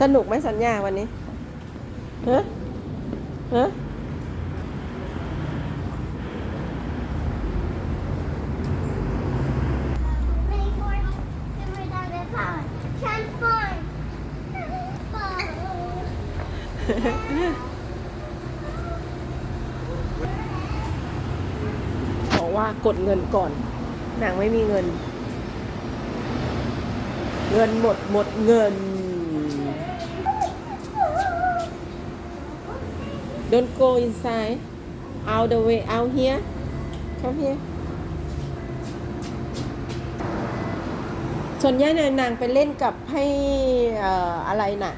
สนุกไหมสัญญาวันนี้ฮะฮะบอกว่ากดเงินก่อน นางไม่มีเงิน เงินหมดหมดเงิน Don't go inside out the way out here come here ส่วนใหญ่นี่ยนางไปเล่นกับให้อะไรน่ะ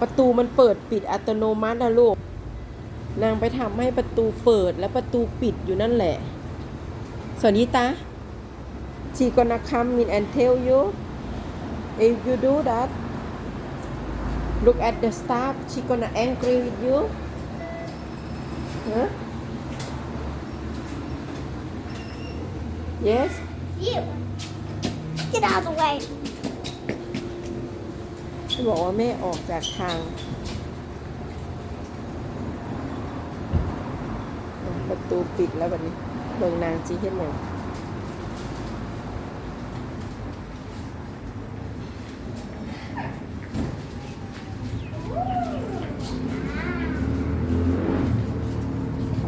ประตูมันเปิดปิดอัตโนมัตินะลูก นางไปทำให้ประตูเปิดและประตูปิดอยู่นั่นแหละ ส่วนยิตา she gonna come in and tell you if you do that look at the staff she gonna angry with you huh yes You. Get out of the way. บอกว่าแม่ออกจากทางประตูปิดแล้วแบบนี้เบิ่งนางจีเฮ็ดหยั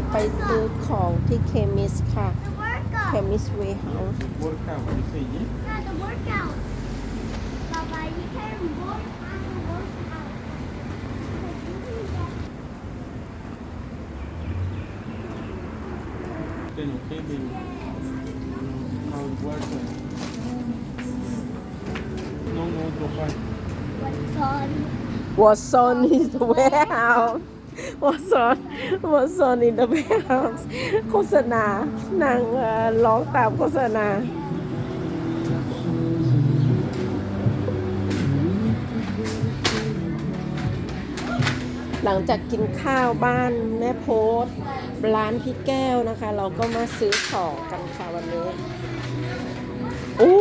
จะไปซื้อของที่เคมิสค่ะ The workout. เคมิสเวเฮาส์ Workout, you say, yeah? Yeah, the workout. Baba, you can work on the workout. Then you can be how it works. uh, No, no, go back. What's on? What's on is the warehouse What's on What's on in the warehouse โฆษณานางร้องตามโฆษณาหลังจากกินข้าวบ้านแม่โพสร้านพี่แก้วนะคะ เราก็มาซื้อของกันค่ะวันนี้ โอ้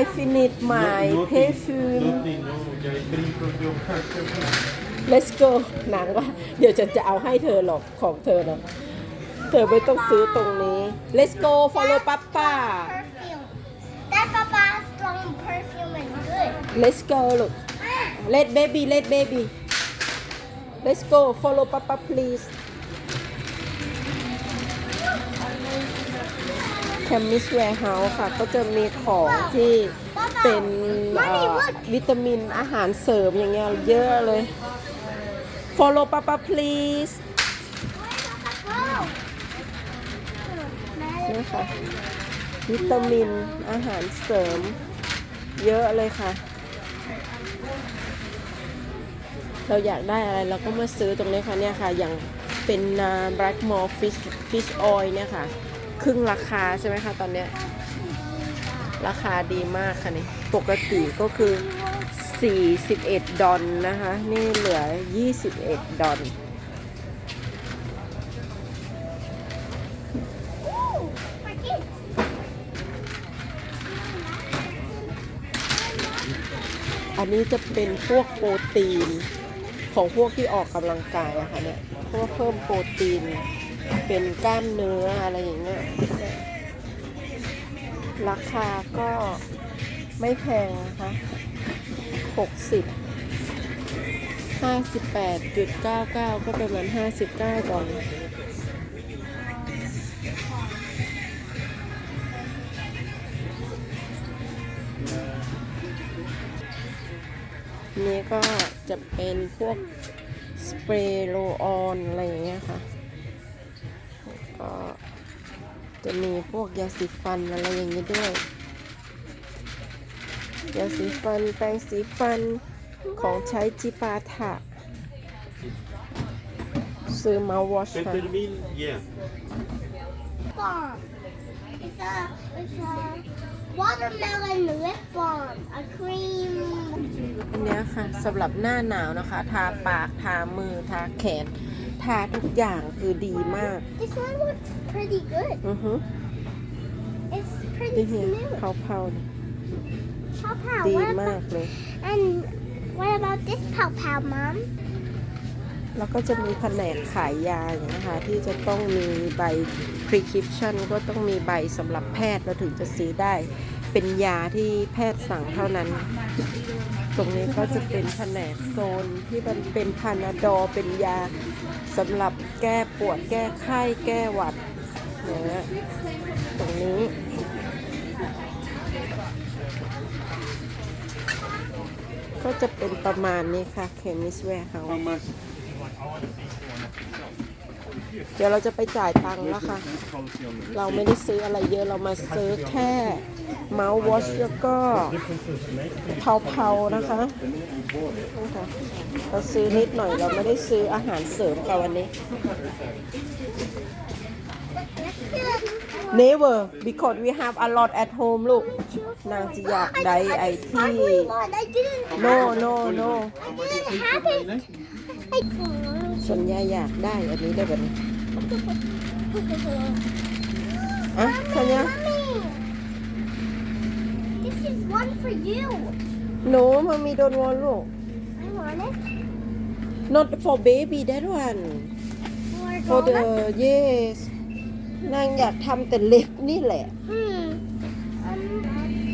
I finished my no, no, perfume No, no, ya hay brinco yo. Let's go นางว่า เดี๋ยวฉันจะเอาให้เธอหรอกของเธอนะเธอไม่ต้องซื้อตรงนี้ Let's go follow papa Perfume. That Papa's strong perfume is good. Let's go ลูก Let baby let baby Let's go follow papa please Chemist Warehouse ค่ะ ก็จะมีของที่เป็นวิตามินอาหารเสริมอย่างเงี้ยเยอะเลย Follow papa please นี่ค่ะ วิตามินอาหารเสริม เยอะเลยค่ะ เราอยากได้อะไรเราก็มาซื้อตรงนี้ค่ะเนี่ยค่ะ อย่างเป็น black mall fish fish oil เนี่ยค่ะ ครึ่งราคาใช่ไหมคะตอนเนี้ยราคาดีมากค่ะนี่ปกติก็คือ 41 ดอลนะคะ นี่เหลือ 21 ดอล For kids. อันนี้จะเป็นพวกโปรตีนของพวกที่ออกกำลังกายอะค่ะเนี่ยเพื่อเพิ่มโปรตีน เป็นกล้ามเนื้ออะไรอย่างเงี้ย ราคาก็ไม่แพงนะคะ60 58.99ก็ประมาณ59ดอลลาร์นี่ก็จะเป็นพวกสเปรย์โรลออนอะไรอย่างเงี้ยค่ะ จะมีพวกยาสีฟันอะไรอย่างนี้ด้วย ยาสีฟันแปรงสีฟันของใช้จิปาถะซื้อมาวอชค่ะ Peppermint, yeah. balm. It's a it's a watermelon lip balm. A cream. อันเนี้ยค่ะสำหรับหน้าหนาวนะคะ ทาปาก ทามือ ทาแขน ทาทุกอย่างคือดีมาก This one looks pretty good. อือฮึ It's นี่ pretty เห็น smooth. เผาๆนี่ Pow pow. ดี What มาก about, เลย and what about this pow pow, mom? แล้วก็จะมีแผนกขายยาอย่างนี้ยค่ะที่จะต้องมีใบ prescription ก็ต้องมีใบสำหรับแพทย์เราถึงจะซื้อได้ เป็นยาที่แพทย์สั่งเท่านั้น ตรงนี้ก็จะเป็นแผนกโซนที่มันเป็นพานาดอเป็นยาสำหรับแก้ปวดแก้ไข้แก้หวัดนะตรงนี้ก็จะเป็นประมาณนี้ค่ะเคมิสแวร์ เขา How much? เดี๋ยวเราจะไปจ่ายตังค์แล้วค่ะ Policy on the เราไม่ได้ซื้ออะไรเยอะเรามาซื้อแค่เมาส์วอชแล้วก็เผาๆนะคะนี่ค่ะเราซื้อนิดหน่อยเราไม่ได้ซื้ออาหารเสริมกับวันนี้ never because we have a lot at home ลูก นางจะอยากได้ไอ้ที่ Sparkly one. I didn't no have no no it. I didn't have it. I ส่วนยายอยากได้อันนี้ได้แบบนี้อะสัญญา Mommy, this is one for you. หนูมันมีโดนวอนลูก I want it. not for baby that one For for the yes นางอยากทำแต่เล็บนี่แหละ Hmm. Um,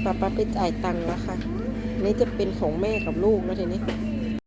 ป้าป้าไปจ่ายตังค์แล้วค่ะ นี่จะเป็นของแม่กับลูกแล้วทีนี้ Hmm.